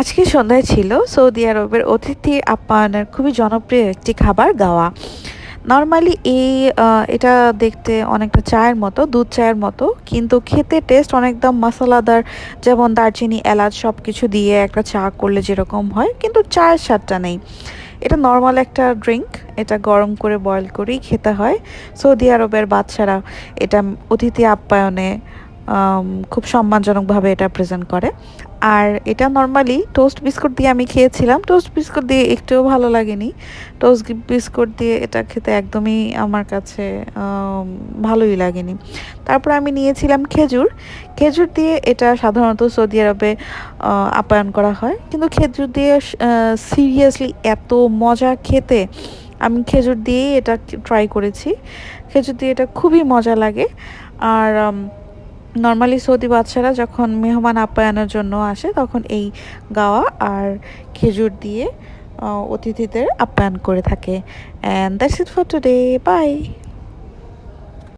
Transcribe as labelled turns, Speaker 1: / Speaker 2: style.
Speaker 1: আজকে সন্ধ্যায় ছিল সৌদি আরবের অতিথি আপ্যায়নের খুবই জনপ্রিয় একটি খাবার, গাওয়া। নর্মালি এই এটা দেখতে অনেকটা চায়ের মতো, দুধ চায়ের মতো, কিন্তু খেতে টেস্ট অনেকদম মশলাদার, যেমন দারচিনি, এলাচ সব কিছু দিয়ে একটা চা করলে যেরকম হয়, কিন্তু চায়ের স্বাদটা নেই। এটা নর্মাল একটা ড্রিঙ্ক এটা গরম করে বয়ল করেই খেতে হয়। সৌদি আরবের বাচ্চারা এটা অতিথি আপ্যায়নে খুব সম্মানজনকভাবে এটা প্রেজেন্ট করে। আর এটা নর্মালি টোস্ট বিস্কুট দিয়ে আমি খেয়েছিলাম। টোস্ট বিস্কুট দিয়ে একটুও ভালো লাগেনি। টোস্ট বিস্কুট দিয়ে এটা খেতে একদমই আমার কাছে ভালোই লাগেনি। তারপর আমি নিয়েছিলাম খেজুর। খেজুর দিয়ে এটা সাধারণত সৌদি আরবে আপ্যায়ন করা হয়। কিন্তু খেজুর দিয়ে সিরিয়াসলি এত মজা খেতে আমি খেজুর দিয়েই এটা ট্রাই করেছি। খেজুর দিয়ে এটা খুবই মজা লাগে। আর নর্মালি সৌদি বাচ্চারা যখন মেহমান আপ্যায়নের জন্য আসে, তখন এই গাওয়া আর খেজুর দিয়ে অতিথিদের আপ্যায়ন করে থাকে। And that's it for today bye